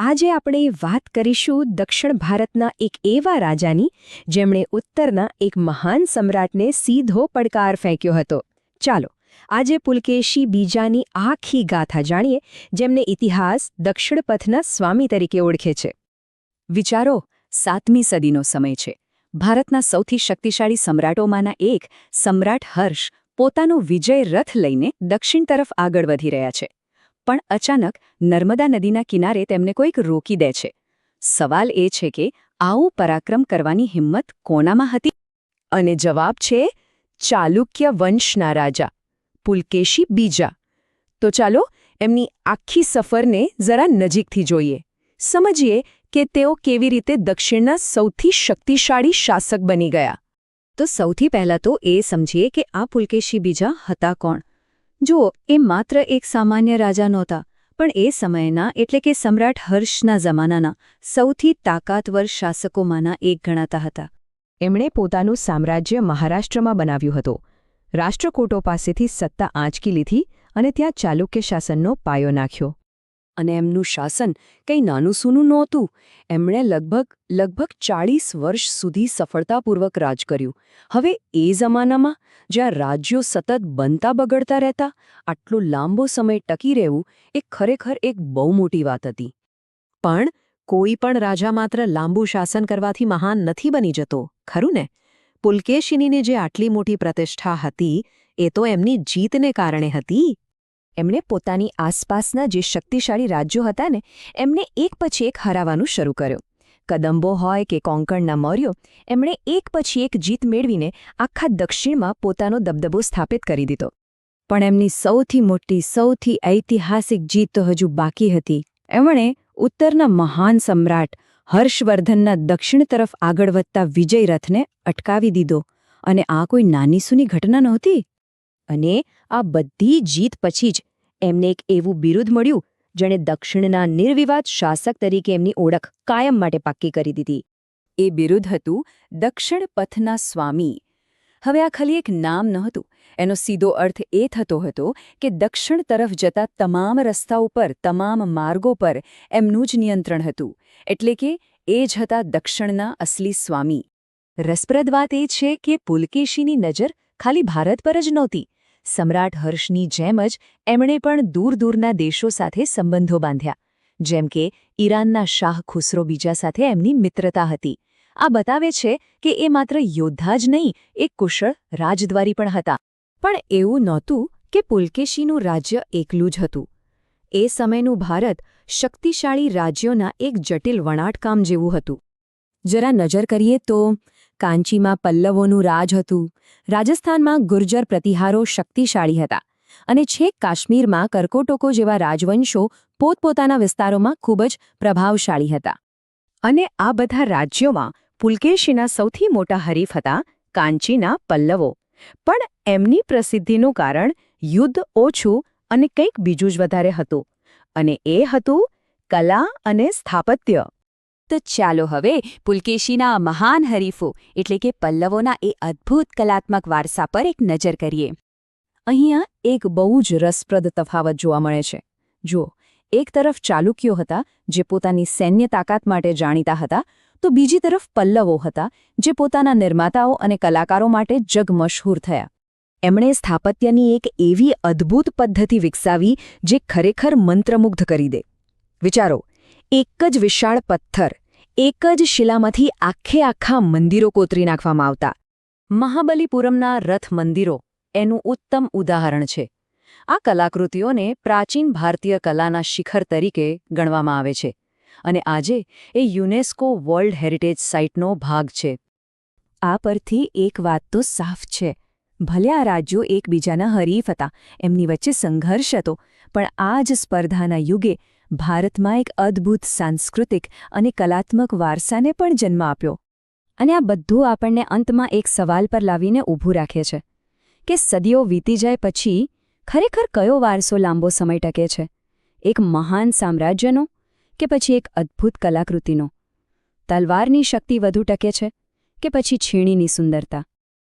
આજે આપણે વાત કરીશું દક્ષિણ ભારતના એક એવા રાજાની, જેમણે ઉત્તરના એક મહાન સમ્રાટને સીધો પડકાર ફેંક્યો હતો. ચાલો, આજે પુલકેશી બીજાની આખી ગાથા જાણીએ, જેમને ઇતિહાસ દક્ષિણ પથના સ્વામી તરીકે ઓળખે છે. વિચારો, સાતમી સદીનો સમય છે. ભારતના સૌથી શક્તિશાળી સમ્રાટોમાંના એક સમ્રાટ હર્ષ પોતાનો વિજય રથ લઈને દક્ષિણ તરફ આગળ વધી રહ્યા છે. પણ અચાનક નર્મદા નદીના કિનારે તેમને કોઈક રોકી દે છે. સવાલ એ છે કે આવું પરાક્રમ કરવાની હિંમત કોનામાં હતી? અને જવાબ છે, ચાલુક્ય વંશના રાજા, પુલકેશી બીજા. તો ચાલો એમની આખી સફરને જરા નજીકથી જોઈએ. સમજીએ કે તેઓ કેવી રીતે દક્ષિણના સૌથી શક્તિશાળી શાસક બની ગયા. તો સૌથી પહેલાં તો એ સમજીએ કે આ પુલકેશી બીજા હતા કોણ? જુઓ એ માત્ર એક સામાન્ય રાજા નહોતા, પણ એ સમયના એટલે કે સમ્રાટ હર્ષના જમાનાના સૌથી તાકાતવર શાસકોમાંના એક ગણાતા હતા. એમણે પોતાનું સામ્રાજ્ય મહારાષ્ટ્રમાં બનાવ્યું હતું. રાષ્ટ્રકૂટો પાસેથી સત્તા આંચકી લીધી અને ત્યાં ચાલુક્ય શાસનનો પાયો નાખ્યો. અને એમનું શાસન કંઈ નાનું સૂનું નહોતું. એમણે લગભગ લગભગ ચાળીસ વર્ષ સુધી સફળતાપૂર્વક રાજ કર્યું. હવે એ જમાનામાં જ્યાં રાજ્યો સતત બનતા બગડતા રહેતા, આટલો લાંબો સમય ટકી રહેવું એ ખરેખર એક બહુ મોટી વાત હતી. પણ કોઈ પણ રાજા માત્ર લાંબુ શાસન કરવાથી મહાન નથી બની જતો, ખરું ને? પુલકેશિનીની જે આટલી મોટી પ્રતિષ્ઠા હતી, એ તો એમની જીતને કારણે હતી. એમણે પોતાની આસપાસના જે શક્તિશાળી રાજ્યો હતા ને, એમને એક પછી એક હરાવવાનું શરૂ કર્યું. કદંબો હોય કે કોંકણના મૌર્યો, એમણે એક પછી એક જીત મેળવીને આખા દક્ષિણમાં પોતાનો દબદબો સ્થાપિત કરી દીધો. પણ એમની સૌથી મોટી, સૌથી ઐતિહાસિક જીત તો હજુ બાકી હતી. એમણે ઉત્તરના મહાન સમ્રાટ હર્ષવર્ધનના દક્ષિણ તરફ આગળ વધતા વિજય રથને અટકાવી દીધો. અને આ કોઈ નાની સૂની ઘટના નહોતી? અને આ બધી જીત પછી જ એમને એક એવું બિરુદ મળ્યું, જેણે દક્ષિણના નિર્વિવાદ શાસક તરીકે એમની ઓળખ કાયમ માટે પાક્કી કરી દીધી. એ બિરુદ હતું દક્ષિણ પથના સ્વામી. હવે આ ખાલી એક નામ નહોતું એનો સીધો અર્થ એ થતો હતો કે દક્ષિણ તરફ જતા તમામ રસ્તા ઉપર, તમામ માર્ગો પર એમનું જ નિયંત્રણ હતું. એટલે કે એ જ હતા દક્ષિણના અસલી સ્વામી. રસપ્રદ વાત એ છે કે પુલકેશીની નજર ખાલી ભારત પર જ નહોતી. સમ્રાટ હર્ષની જેમ જ એમણે પણ દૂર દૂરના દેશો સાથે સંબંધો બાંધ્યા. જેમ કે, ઈરાનના શાહ ખુસરો બીજા સાથે એમની મિત્રતા હતી. આ બતાવે છે કે એ માત્ર યોદ્ધા જ નહીં, એક કુશળ રાજદ્વારી પણ હતા. પણ એવું નહોતું કે પુલકેશીનું રાજ્ય એકલું જ હતું. એ સમયનું ભારત શક્તિશાળી રાજ્યોના એક જટિલ વણાટકામ જેવું હતું. જરા નજર કરીએ તો કાંચીમાં પલ્લવોનું રાજ હતું. રાજસ્થાનમાં ગુર્જર પ્રતિહારો શક્તિશાળી હતા અને છેક કાશ્મીરમાં કરકોટોકો જેવા રાજવંશો પોતપોતાના વિસ્તારોમાં ખૂબ જ પ્રભાવશાળી હતા. અને આ બધા રાજ્યોમાં પુલકેશીના સૌથી મોટા હરીફ હતા કાંચીના પલ્લવો. પણ એમની પ્રસિદ્ધિનું કારણ યુદ્ધ ઓછું અને કંઈક બીજું જ વધારે હતું. અને એ હતું કલા અને સ્થાપત્ય. તો ચાલો હવે પુલકેશીના મહાન હરીફો, એટલે કે પલ્લવોના એ અદ્ભુત કલાત્મક વારસા પર એક નજર કરીએ. અહીંયા એક બહુ જ રસપ્રદ તફાવત જોવા મળે છે. જુઓ, એક તરફ ચાલુક્યો હતા, જે પોતાની સૈન્ય તાકાત માટે જાણીતા હતા, તો બીજી તરફ પલ્લવો હતા, જે પોતાના નિર્માતાઓ અને કલાકારો માટે જગમશહૂર થયા. એમણે સ્થાપત્યની એક એવી અદ્ભુત પદ્ધતિ વિકસાવી, જે ખરેખર મંત્રમુગ્ધ કરી દે. વિચારો એક જ વિશાળ પથ્થર, એક જ શિલામાંથી આખે આખા મંદિરો કોતરી નાખવામાં આવતા. મહાબલીપુરમના રથ મંદિરો એનું ઉત્તમ ઉદાહરણ છે. આ કલાકૃતિઓને પ્રાચીન ભારતીય કલાના શિખર તરીકે ગણવામાં આવે છે અને આજે એ યુનેસ્કો વર્લ્ડ હેરિટેજ સાઇટનો ભાગ છે. આ પરથી એક વાત તો સાફ છે. ભલે આ રાજ્યો એકબીજાના હરીફ હતા, એમની વચ્ચે સંઘર્ષ હતો, પણ આ જ સ્પર્ધાના યુગે ભારતમાં એક અદ્ભુત સાંસ્કૃતિક અને કલાત્મક વારસાને પણ જન્મ આપ્યો. અને આ બધું આપણને અંતમાં એક સવાલ પર લાવીને ઊભું રાખે છે કે સદીઓ વીતી જાય પછી ખરેખર કયો વારસો લાંબો સમય ટકે છે? એક મહાન સામ્રાજ્યનો કે પછી એક અદ્ભુત કલાકૃતિનો? તલવારની શક્તિ વધુ ટકે છે કે પછી છીણીની સુંદરતા?